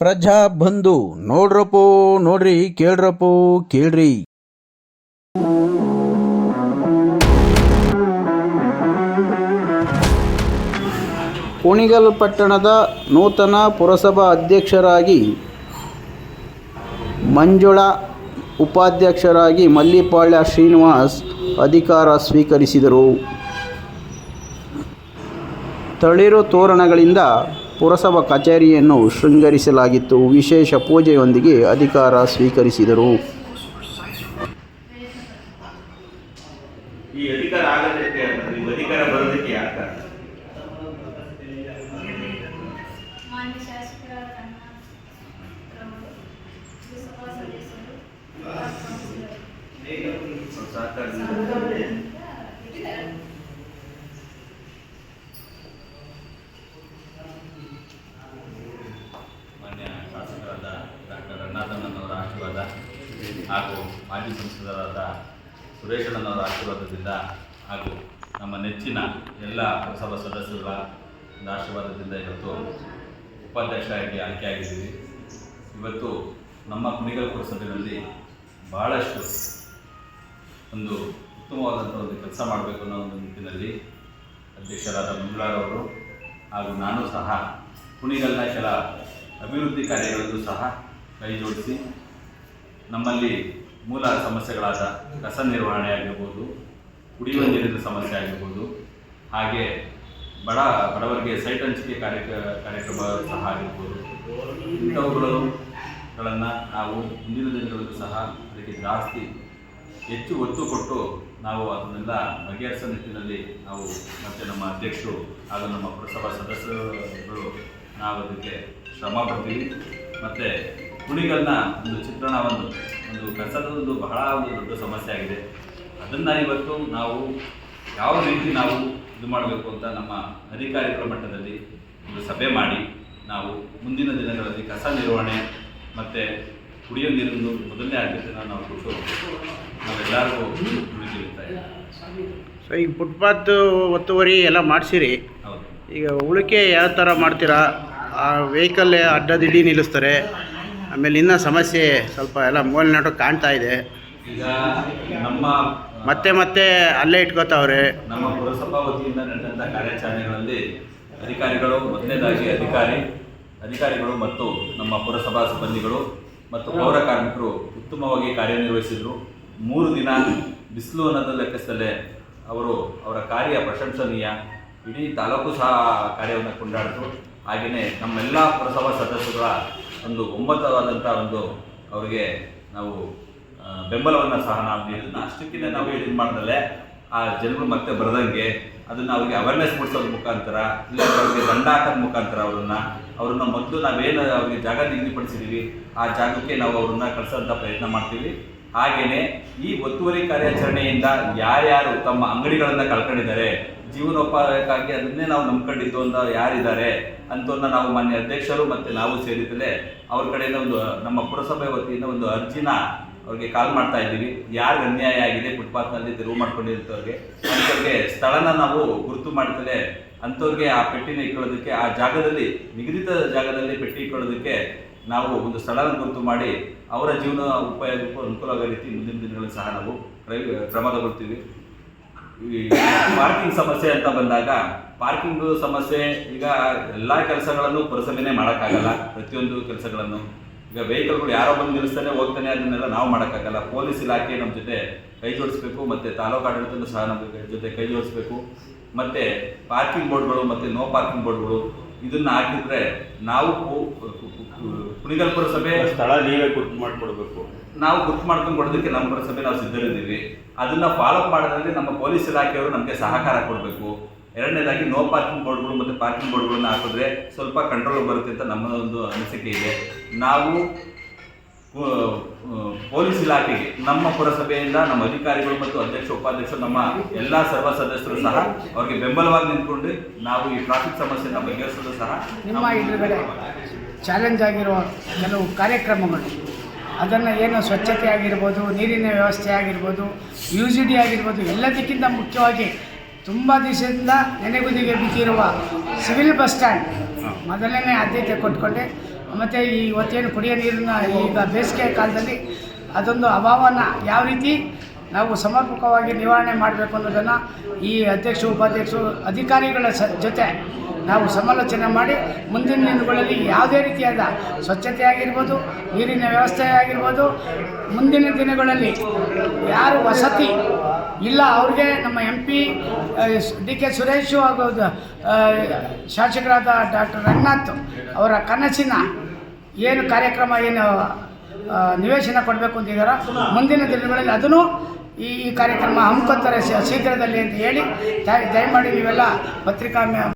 ಪ್ರಜಾ ಬಂಧು, ನೋಡ್ರಪ್ಪೋ, ನೋಡ್ರಿ, ಕೇಳ್ರಪ್ಪೋ, ಕೇಳ್ರಿ. ಕುಣಿಗಲ್ ಪಟ್ಟಣದ ನೂತನ ಪುರಸಭಾ ಅಧ್ಯಕ್ಷರಾಗಿ ಮಂಜುಳಾ, ಉಪಾಧ್ಯಕ್ಷರಾಗಿ ಮಲ್ಲಿಪಾಳ್ಯ ಶ್ರೀನಿವಾಸ್ ಅಧಿಕಾರ ಸ್ವೀಕರಿಸಿದರು. ತಳಿರು ತೋರಣಗಳಿಂದ ಪುರಸಭಾ ಕಚೇರಿಯನ್ನು ಶೃಂಗರಿಸಲಾಗಿತ್ತು. ವಿಶೇಷ ಪೂಜೆಯೊಂದಿಗೆ ಅಧಿಕಾರ ಸ್ವೀಕರಿಸಿದರು. ಈ ಅಧಿಕಾರ ಆಗೋದಕ್ಕೆ ನೀವು ಅಧಿಕಾರ ಬರೋದಕ್ಕೆ ಯಾಕೆ ಕಾರಣ? ಮಾನ್ಯ ಶಾಸಕರಾದ ನನ್ನ ಪ್ರಭು, ಲೋಕಸಭಾ ಸದಸ್ಯರು, ಕೌನ್ಸಿಲರ್. ಅವ್ರ ಸಹಕಾರದಿಂದ ಮಾನ್ಯ ಶಾಸಕರಾದ ಡಾಕ್ಟರ್ ರಂಗನಾಥಣ್ಣನವರ ಆಶೀರ್ವಾದ ಹಾಗೂ ಮಾಜಿ ಸಂಸದರಾದ ಸುರೇಶಣ್ಣನವರ ಆಶೀರ್ವಾದದಿಂದ ಹಾಗೂ ನಮ್ಮ ನೆಚ್ಚಿನ ಎಲ್ಲ ಪುರಸಭಾ ಸದಸ್ಯರ ಆಶೀರ್ವಾದದಿಂದ ಇವತ್ತು ಉಪಾಧ್ಯಕ್ಷರಾಗಿ ಆಯ್ಕೆಯಾಗಿದ್ದೀವಿ. ಇವತ್ತು ನಮ್ಮ ಕುಣಿಗಲ್ ಪುರಸಭೆಯಲ್ಲಿ ಬಹಳಷ್ಟು ಒಂದು ಉತ್ತಮವಾದಂಥ ಒಂದು ಕೆಲಸ ಮಾಡಬೇಕು ಅನ್ನೋ ಒಂದು ನಿಟ್ಟಿನಲ್ಲಿ ಅಧ್ಯಕ್ಷರಾದ ಮಂಜುಳಾರವರು ಹಾಗೂ ನಾನು ಸಹ ಕುಣಿಗಲ್ನ ಕೆಲ ಅಭಿವೃದ್ಧಿ ಕಾರ್ಯಗಳಲ್ಲೂ ಸಹ ಕೈ ಜೋಡಿಸಿ ನಮ್ಮಲ್ಲಿ ಮೂಲ ಸಮಸ್ಯೆಗಳಾದ ಕಸ ನಿರ್ವಹಣೆ ಆಗಿರ್ಬೋದು, ಕುಡಿಯುವ ನೀರಿನ ಸಮಸ್ಯೆ ಆಗಿರ್ಬೋದು, ಹಾಗೆ ಬಡ, ಬಡವರಿಗೆ ಸೈಟ್ ಹಂಚಿಕೆ ಕಾರ್ಯ ಕಾರ್ಯಕ್ರಮ ಸಹ ಆಗಿರ್ಬೋದು. ಇಂಥವುಗಳನ್ನು ನಾವು ಮುಂದಿನ ದಿನಗಳಲ್ಲೂ ಸಹ ಅದಕ್ಕೆ ಜಾಸ್ತಿ ಹೆಚ್ಚು ಒತ್ತು ಕೊಟ್ಟು ನಾವು ಅದನ್ನೆಲ್ಲ ಬಗೆಹರಿಸೋ ನಿಟ್ಟಿನಲ್ಲಿ ನಾವು ಮತ್ತು ನಮ್ಮ ಅಧ್ಯಕ್ಷರು ಹಾಗೂ ನಮ್ಮ ಪುರಸಭಾ ಸದಸ್ಯರುಗಳು ನಾವು ಅದಕ್ಕೆ ಶ್ರಮ ಪಡ್ತೀವಿ. ಮತ್ತು ಕುಣಿಗಲ್ನ ಒಂದು ಚಿತ್ರಣ ಒಂದು ಒಂದು ಕಸದ ಒಂದು ಬಹಳ ಒಂದು ದೊಡ್ಡ ಸಮಸ್ಯೆ ಆಗಿದೆ. ಅದನ್ನು ಇವತ್ತು ನಾವು ಯಾವ ರೀತಿ ನಾವು ಇದು ಮಾಡಬೇಕು ಅಂತ ನಮ್ಮ ಅಧಿಕಾರಿಗಳ ಮಟ್ಟದಲ್ಲಿ ಒಂದು ಸಭೆ ಮಾಡಿ ನಾವು ಮುಂದಿನ ದಿನಗಳಲ್ಲಿ ಕಸ ನಿರ್ವಹಣೆ ಮತ್ತು ಕುಡಿಯೋ ನೀರನ್ನು ಮೊದಲನೇ ಆದ್ಯತೆಯನ್ನು ನಾವು ಕೊಟ್ಟು ನಾವೆಲ್ಲರಿಗೂ. ಸೊ ಈಗ ಫುಟ್ಪಾತ್ ಒತ್ತುವರಿ ಎಲ್ಲ ಮಾಡಿಸಿರಿ. ಈಗ ಉಳಿಕೆ ಯಾವ ಥರ ಮಾಡ್ತೀರಾ? ಆ ವೆಹಿಕಲ್ ಅಡ್ಡದಿಡ್ಡಿ ನಿಲ್ಲಿಸ್ತಾರೆ. ಆಮೇಲೆ ಇನ್ನೂ ಸಮಸ್ಯೆ ಸ್ವಲ್ಪ ಎಲ್ಲ ಮೂಲೆನಾಟು ಕಾಣ್ತಾ ಇದೆ. ಈಗ ನಮ್ಮ ಮತ್ತೆ ಮತ್ತೆ ಅಲ್ಲೇ ಇಟ್ಕೋತಾವ್ರೆ. ನಮ್ಮ ಪುರಸಭಾ ವತಿಯಿಂದ ನಡೆದಂಥ ಕಾರ್ಯಾಚರಣೆಗಳಲ್ಲಿ ಅಧಿಕಾರಿಗಳು ಮೊದಲನೇದಾಗಿ ಅಧಿಕಾರಿ ಅಧಿಕಾರಿಗಳು ಮತ್ತು ನಮ್ಮ ಪುರಸಭಾ ಸಿಬ್ಬಂದಿಗಳು ಮತ್ತು ಪೌರ ಕಾರ್ಮಿಕರು ಉತ್ತಮವಾಗಿ ಕಾರ್ಯನಿರ್ವಹಿಸಿದರು. ಮೂರು ದಿನ ಬಿಸಿಲು ಅನ್ನೋದು ಲೆಕ್ಕದಲ್ಲೇ ಅವರು ಅವರ ಕಾರ್ಯ ಪ್ರಶಂಸನೀಯ. ಇಡೀ ತಾಲೂಕು ಸಹ ಕಾರ್ಯವನ್ನು ಕೊಂಡಾಡಿದ್ರು. ಹಾಗೆಯೇ ನಮ್ಮೆಲ್ಲ ಪುರಸಭಾ ಸದಸ್ಯರ ಒಂದು ಒಮ್ಮತವಾದಂಥ ಒಂದು ಅವರಿಗೆ ನಾವು ಬೆಂಬಲವನ್ನು ಸಹ ನಾವು ಅಷ್ಟಕ್ಕಿಂತ ನಾವು ಏನು ಮಾಡ್ದಲ್ಲೇ ಆ ಜನರು ಮತ್ತೆ ಬರದಂಗೆ ಅದನ್ನ ಅವ್ರಿಗೆ ಅವೇರ್ನೆಸ್ ಮೂಡಿಸೋದ್ರ ಮುಖಾಂತರ, ಇಲ್ಲ ಅವ್ರಿಗೆ ದಂಡ ಹಾಕೋದ್ ಮುಖಾಂತರ ಅವ್ರನ್ನ ಅವ್ರನ್ನ ಮೊದಲು ನಾವೇನು ಅವ್ರಿಗೆ ಜಾಗ ನಿಗದಿಪಡಿಸಿದೀವಿ, ಆ ಜಾಗಕ್ಕೆ ನಾವು ಅವ್ರನ್ನ ಕಳ್ಸೋಂಥ ಪ್ರಯತ್ನ ಮಾಡ್ತೀವಿ. ಹಾಗೇನೆ ಈ ಒತ್ತುವರಿ ಕಾರ್ಯಾಚರಣೆಯಿಂದ ಯಾರ್ಯಾರು ತಮ್ಮ ಅಂಗಡಿಗಳನ್ನ ಕಳ್ಕೊಂಡಿದ್ದಾರೆ, ಜೀವನೋಪಾಯಕ್ಕಾಗಿ ಅದನ್ನೇ ನಾವು ನಂಬ್ಕೊಂಡಿದ್ದು ಅಂತ ಯಾರಿದ್ದಾರೆ ಅಂತವನ್ನ ನಾವು ಮಾನ್ಯ ಅಧ್ಯಕ್ಷರು ಮತ್ತೆ ನಾವು ಸೇರಿದಲೇ ಅವ್ರ ಕಡೆಯಿಂದ ಒಂದು, ನಮ್ಮ ಪುರಸಭೆ ವತಿಯಿಂದ ಒಂದು ಅರ್ಜಿನ ಅವ್ರಿಗೆ ಕಾಲ್ ಮಾಡ್ತಾ ಇದ್ದೀವಿ. ಯಾರು ಅನ್ಯಾಯ ಆಗಿದೆ, ಫುಟ್ಪಾತ್ನಲ್ಲಿ ತೆರವು ಮಾಡ್ಕೊಂಡಿರ್ತವ್ರಿಗೆ ಅಂಥವ್ರಿಗೆ ಸ್ಥಳನ ನಾವು ಗುರುತು ಮಾಡ್ತಲೇ ಅಂಥವ್ರಿಗೆ ಆ ಪೆಟ್ಟಿನ ಇಟ್ಕೊಳ್ಳೋದಕ್ಕೆ ಆ ಜಾಗದಲ್ಲಿ, ನಿಗದಿತ ಜಾಗದಲ್ಲಿ ಪೆಟ್ಟಿ ಇಟ್ಕೊಳ್ಳೋದಕ್ಕೆ ನಾವು ಒಂದು ಸ್ಥಳನ ಗುರುತು ಮಾಡಿ ಅವರ ಜೀವನ ಉಪಯೋಗಕ್ಕೂ ಅನುಕೂಲವಾಗೋ ರೀತಿ ಮುಂದಿನ ದಿನಗಳಲ್ಲಿ ಸಹ ನಾವು ಕ್ರೈ- ಕ್ರಮ ತಗೊಳ್ತೀವಿ. ಈ ಪಾರ್ಕಿಂಗ್ ಸಮಸ್ಯೆ ಅಂತ ಬಂದಾಗ ಪಾರ್ಕಿಂಗ್ ಸಮಸ್ಯೆ ಈಗ ಎಲ್ಲ ಕೆಲಸಗಳನ್ನು ಪುರಸಭೆನೇ ಮಾಡೋಕ್ಕಾಗಲ್ಲ. ಪ್ರತಿಯೊಂದು ಕೆಲಸಗಳನ್ನು. ಈಗ ವೆಹಿಕಲ್ಗಳು ಯಾರೋ ಬಂದು ನಿಲ್ಲಿಸ್ತಾನೆ ಹೋಗ್ತಾನೆ ಅದನ್ನೆಲ್ಲ ನಾವು ಮಾಡೋಕ್ಕಾಗಲ್ಲ. ಪೊಲೀಸ್ ಇಲಾಖೆ ನಮ್ಮ ಜೊತೆ ಕೈ ಜೋಡಿಸ್ಬೇಕು, ಮತ್ತು ತಾಲೂಕು ಆಡಳಿತನೂ ಸಹ ನಮ್ಮ ಜೊತೆ ಕೈ ಜೋಡಿಸ್ಬೇಕು. ಮತ್ತು ಪಾರ್ಕಿಂಗ್ ಬೋರ್ಡ್ಗಳು ಮತ್ತು ನೋ ಪಾರ್ಕಿಂಗ್ ಬೋರ್ಡ್ಗಳು ಇದನ್ನು ಹಾಕಿದ್ರೆ ನಾವು ಕುಣಿಗಲ್ ಪುರಸಭೆ ಸ್ಥಳ ನೀವೇ ಗುರ್ತು ಮಾಡಿಕೊಡ್ಬೇಕು. ನಾವು ಗುರ್ತು ಮಾಡ್ಕೊಂಡು ಕೊಡೋದಕ್ಕೆ ನಮ್ಮ ಪುರಸಭೆ ನಾವು ಸಿದ್ಧರಿದ್ದೀವಿ. ಅದನ್ನ ಫಾಲೋ ಮಾಡೋದ್ರಲ್ಲಿ ನಮ್ಮ ಪೊಲೀಸ್ ಇಲಾಖೆಯವರು ನಮಗೆ ಸಹಕಾರ ಕೊಡಬೇಕು. ಎರಡನೇದಾಗಿ ನೋ ಪಾರ್ಕಿಂಗ್ ಬೋರ್ಡ್ಗಳು ಮತ್ತು ಪಾರ್ಕಿಂಗ್ ಬೋರ್ಡ್ಗಳನ್ನು ಹಾಕಿದ್ರೆ ಸ್ವಲ್ಪ ಕಂಟ್ರೋಲ್ ಬರುತ್ತೆ ಅಂತ ನಮ್ಮ ಒಂದು ಅನಿಸಿಕೆ ಇದೆ. ನಾವು ಪೊಲೀಸ್ ಇಲಾಖೆಗೆ ನಮ್ಮ ಪುರಸಭೆಯಿಂದ ನಮ್ಮ ಅಧಿಕಾರಿಗಳು ಮತ್ತು ಅಧ್ಯಕ್ಷ ಉಪಾಧ್ಯಕ್ಷರು ನಮ್ಮ ಎಲ್ಲ ಸರ್ವ ಸದಸ್ಯರು ಸಹ ಅವರಿಗೆ ಬೆಂಬಲವಾಗಿ ನಿಂತ್ಕೊಂಡು ನಾವು ಈ ಟ್ರಾಫಿಕ್ ಸಮಸ್ಯೆನ ಬಗೆಹರಿಸಲು ಸಹ ನಿಮ್ಮ ಚಾಲೆಂಜ್ ಆಗಿರುವ ಕೆಲವು ಕಾರ್ಯಕ್ರಮಗಳು. ಅದನ್ನು ಏನು ಸ್ವಚ್ಛತೆ ಆಗಿರ್ಬೋದು ನೀರಿನ ವ್ಯವಸ್ಥೆ ಆಗಿರ್ಬೋದು ಯು ಜಿ ಡಿ ಆಗಿರ್ಬೋದು ಎಲ್ಲದಕ್ಕಿಂತ ಮುಖ್ಯವಾಗಿ ತುಂಬ ದಿವಸದಿಂದ ನೆನೆಗುದಿಗೆ ಬಿದ್ದಿರುವ ಸಿವಿಲ್ ಬಸ್ ಸ್ಟ್ಯಾಂಡ್ ಮೊದಲನೇ ಆದ್ಯತೆ ಕೊಟ್ಕೊಂಡೆ. ಮತ್ತು ಈ ಇವತ್ತೇನು ಕುಡಿಯೋ ನೀರಿನ ಈಗ ಬೇಸಿಗೆ ಕಾಲದಲ್ಲಿ ಅದೊಂದು ಅಭಾವನ. ಯಾವ ರೀತಿ? ನಾವು ಸಮರ್ಪಕವಾಗಿ ನಿವಾರಣೆ ಮಾಡಬೇಕು ಅನ್ನೋದನ್ನು ಈ ಅಧ್ಯಕ್ಷರು, ಉಪಾಧ್ಯಕ್ಷರು, ಅಧಿಕಾರಿಗಳ ಸ ಜೊತೆ ನಾವು ಸಮಾಲೋಚನೆ ಮಾಡಿ ಮುಂದಿನ ದಿನಗಳಲ್ಲಿ ಯಾವುದೇ ರೀತಿಯಾದ ಸ್ವಚ್ಛತೆ ಆಗಿರ್ಬೋದು ನೀರಿನ ವ್ಯವಸ್ಥೆ ಆಗಿರ್ಬೋದು ಮುಂದಿನ ದಿನಗಳಲ್ಲಿ ಯಾರು ವಸತಿ ಇಲ್ಲ, ಅವ್ರಿಗೆ ನಮ್ಮ M P D K Suresh ಹಾಗೂ ಶಾಸಕರಾದ ಡಾಕ್ಟರ್ ರಂಗನಾಥ್ ಅವರ ಕನಸಿನ ಏನು ಕಾರ್ಯಕ್ರಮ, ಏನು ನಿವೇಶನ ಕೊಡಬೇಕು ಅಂತಿದ್ದಾರೆ ಮುಂದಿನ ದಿನಗಳಲ್ಲಿ ಅದನ್ನು ಈ ಕಾರ್ಯಕ್ರಮ ಹಮ್ಮಿಕೊತಾರೆ ಶೀಘ್ರದಲ್ಲಿ ಅಂತ ಹೇಳಿ, ದಯ- ದಯಮಾಡಿ ನೀವೆಲ್ಲ ಪತ್ರಿಕಾ